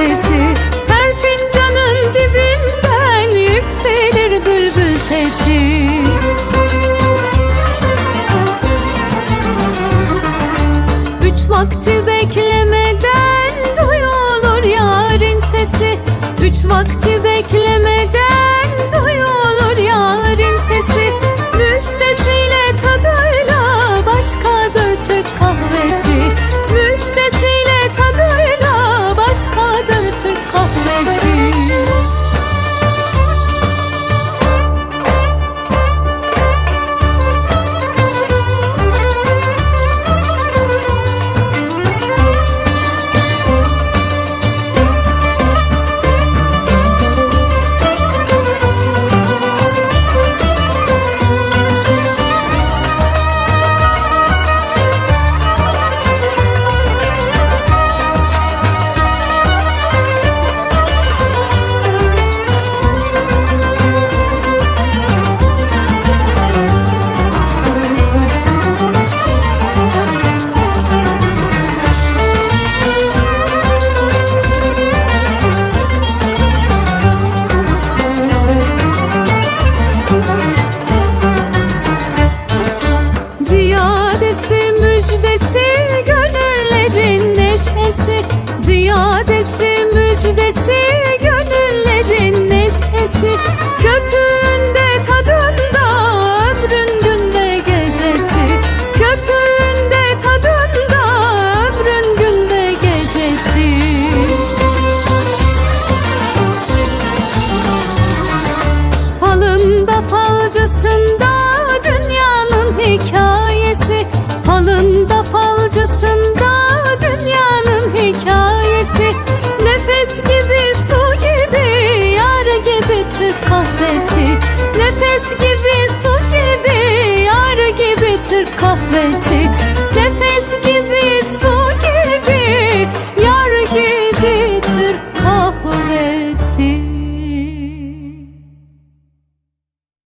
sesi Her fincanın dibinden yükselir bülbül sesi. Üç vakti beklemeden duyulur yarın sesi. Üç vakti bekle Türk kahvesi